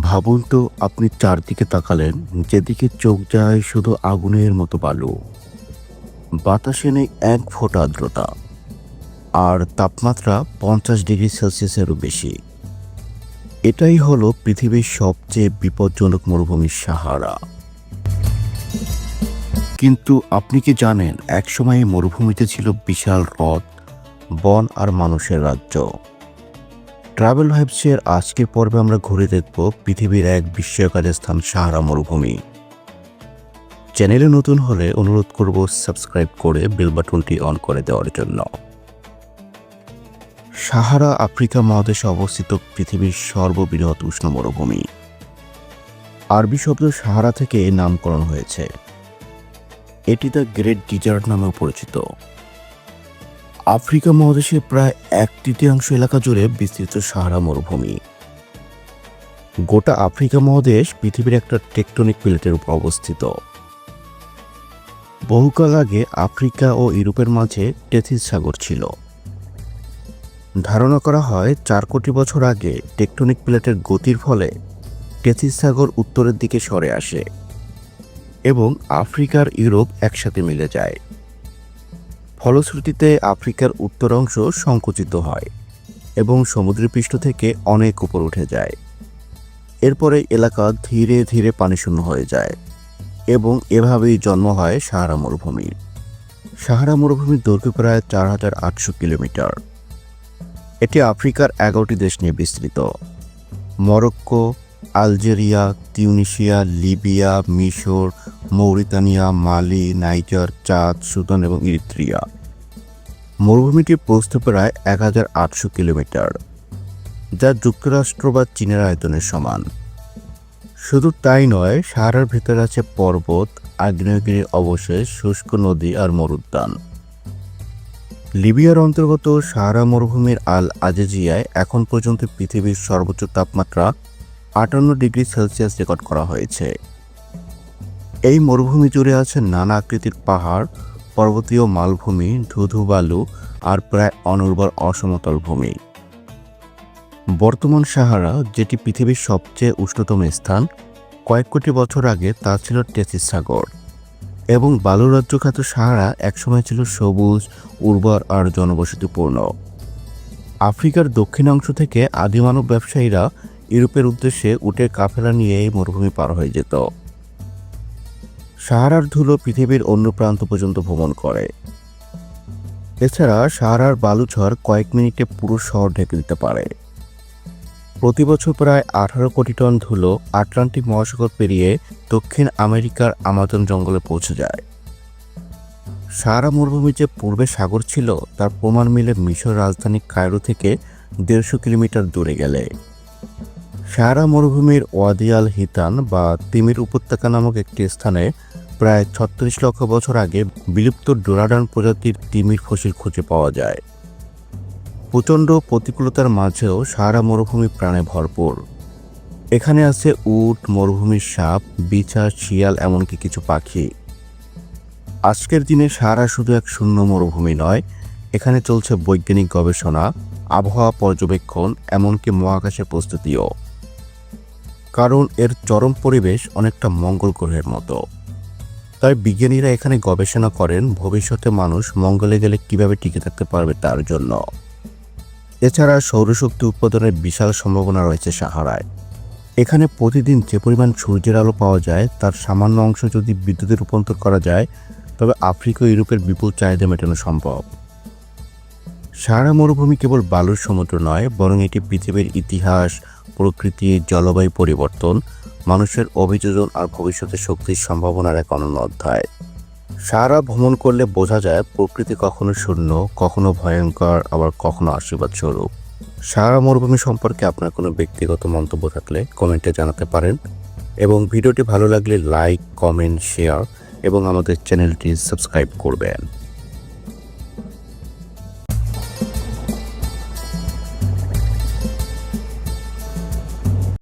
ভাবুন তো, আপনি চারদিকে তাকালেন, যেদিকে চোখ যায় শুধু আগুনের মতো বালু। বাতাসে নেই এক ফোঁটা আর্দ্রতা, আর তাপমাত্রা পঞ্চাশ ডিগ্রি সেলসিয়াসেরও বেশি। এটাই হলো পৃথিবীর সবচেয়ে বিপজ্জনক মরুভূমির সাহারা। কিন্তু আপনি কি জানেন, একসময় মরুভূমিতে ছিল বিশাল হ্রদ, বন আর মানুষের রাজ্য। ট্রাভেল ভাইবসের আজকের পর্বে আমরা ঘুরে দেখব পৃথিবীর এক বিস্ময়কারী স্থান সাহারা মরুভূমি। চ্যানেলে নতুন হলে অনুরোধ করব সাবস্ক্রাইব করে বেল বাটনটি অন করে দেওয়ার জন্য। সাহারা আফ্রিকা মহাদেশে অবস্থিত পৃথিবীর সর্ববৃহৎ উষ্ণ মরুভূমি। আরবি শব্দ সাহারা থেকে নামকরণ হয়েছে। এটি দ্য গ্রেট ডিজার্ট নামেও পরিচিত। আফ্রিকা মহাদেশের প্রায় এক তৃতীয়াংশ এলাকা জুড়ে বিস্তৃত সাহারা মরুভূমি। গোটা আফ্রিকা মহাদেশ পৃথিবীর একটা টেকটনিক প্লেটের উপর অবস্থিত। বহুকাল আগে আফ্রিকা ও ইউরোপের মাঝে টেথিস সাগর ছিল। ধারণা করা হয় চার কোটি বছর আগে টেকটনিক প্লেটের গতির ফলে টেথিস সাগর উত্তরের দিকে সরে আসে এবং আফ্রিকার ইউরোপ একসাথে মিলে যায়। ফলশ্রুতিতে আফ্রিকার উত্তর অংশ সংকুচিত হয় এবং সমুদ্রপৃষ্ঠ থেকে অনেক উপর উঠে যায়। এরপরে এলাকা ধীরে ধীরে পানিশূন্য হয়ে যায় এবং এভাবেই জন্ম হয় সাহারা মরুভূমির সাহারা মরুভূমির দৈর্ঘ্য প্রায় চার হাজার আটশো কিলোমিটার। এটি আফ্রিকার এগারোটি দেশ নিয়ে বিস্তৃত। মরক্কো, আলজেরিয়া তিউনিশিয়া লিবিয়া, মিশর, মৌরিতানিয়া, মালি, নাইজার, চাঁদ, সুদান এবং ইরিত্রিয়া। মরুভূমিটির প্রস্থ প্রায় এক হাজার আটশো কিলোমিটার, যা যুক্তরাষ্ট্র বা চীনের আয়তনের সমান। শুধু তাই নয়, সাহারার ভেতরে আছে পর্বত আগ্নেয়গিরির অবশেষ শুষ্ক নদী আর মরুদ্যান। লিবিয়ার অন্তর্গত সাহারা মরুভূমির আল আজেজিয়ায় এখন পর্যন্ত পৃথিবীর সর্বোচ্চ তাপমাত্রা আটান্ন ডিগ্রি সেলসিয়াস রেকর্ড করা হয়েছে। এই মরুভূমি জুড়ে আছে নানা আকৃতির পাহাড় পর্বতীয় মালভূমি ধুধু বালু আর প্রায় অনুর্বর অসমতল ভূমি। বর্তমান সাহারা, যেটি পৃথিবীর সবচেয়ে উষ্ণতম স্থান, কয়েক কোটি বছর আগে তা ছিল টেসিস সাগর এবং বালু রাজ্য খ্যাত সাহারা একসময় ছিল সবুজ, উর্বর আর জনবসতিপূর্ণ। আফ্রিকার দক্ষিণাংশ থেকে আদিমানব ব্যবসায়ীরা ইউরোপের উদ্দেশ্যে উটের কাফেলা নিয়ে এই মরুভূমি পার হয়ে যেত। সাহারার ধুলো পৃথিবীর অন্য প্রান্ত পর্যন্ত ভ্রমণ করে। এছাড়া সাহারার বালুঝড় কয়েক মিনিটে পুরো শহর ঢেকে দিতে পারে। প্রতি বছর প্রায় আঠারো কোটি টন ধুলো আটলান্টিক মহাসাগর পেরিয়ে দক্ষিণ আমেরিকার আমাজন জঙ্গলে পৌঁছে যায়। সাহারা মরুভূমি যে পূর্বে সাগর ছিল, তার প্রমাণ মিলে মিশর রাজধানী কায়রো থেকে দেড়শো কিলোমিটার দূরে গেলে। সাহারা মরুভূমির ওয়াদিয়াল হিতান বা তিমির উপত্যকা নামক একটি স্থানে প্রায় ছত্রিশ লক্ষ বছর আগে বিলুপ্ত ডোরাডান প্রজাতির তিমির ফসিল খুঁজে পাওয়া যায়। প্রচণ্ড প্রতিকূলতার মাঝেও সাহারা মরুভূমি প্রাণে ভরপুর। এখানে আছে উট, মরুভূমির সাপ, বিছা, শিয়াল এমনকি কিছু পাখি। আজকের দিনে সাহারা শুধু এক শূন্য মরুভূমি নয়, এখানে চলছে বৈজ্ঞানিক গবেষণা, আবহাওয়া পর্যবেক্ষণ, এমনকি মহাকাশের প্রস্তুতিও। কারণ এর চরম পরিবেশ অনেকটা মঙ্গল গ্রহের মতো। তাই বিজ্ঞানীরা এখানে গবেষণা করেন ভবিষ্যতে মানুষ মঙ্গলে গেলে কীভাবে টিকে থাকতে পারবে তার জন্য। এছাড়া সৌরশক্তি উৎপাদনের বিশাল সম্ভাবনা রয়েছে সাহারায়। এখানে প্রতিদিন যে পরিমাণ সূর্যের আলো পাওয়া যায়, তার সামান্য অংশ যদি বিদ্যুতে রূপান্তর করা যায়, তবে আফ্রিকা ইউরোপের বিপুল চাহিদা মেটানো সম্ভব। সাহারা মরুভূমি কেবল বালুর সমুদ্র নয়, বরং এটি পৃথিবীর ইতিহাস প্রকৃতি জলবায়ু পরিবর্তন, মানুষের অভিযোজন আর ভবিষ্যতের শক্তির সম্ভাবনার এক অনন্য অধ্যায়। সারা ভ্রমণ করলে বোঝা যায় প্রকৃতি কখনো শূন্য, কখনো ভয়ঙ্কর, আবার কখনো আশীর্বাদ স্বরূপ সারা মরুভূমি সম্পর্কে আপনার কোনো ব্যক্তিগত মন্তব্য থাকলে কমেন্টে জানাতে পারেন। এবং ভিডিওটি ভালো লাগলে লাইক, কমেন্ট, শেয়ার এবং আমাদের চ্যানেলটি সাবস্ক্রাইব করবেন।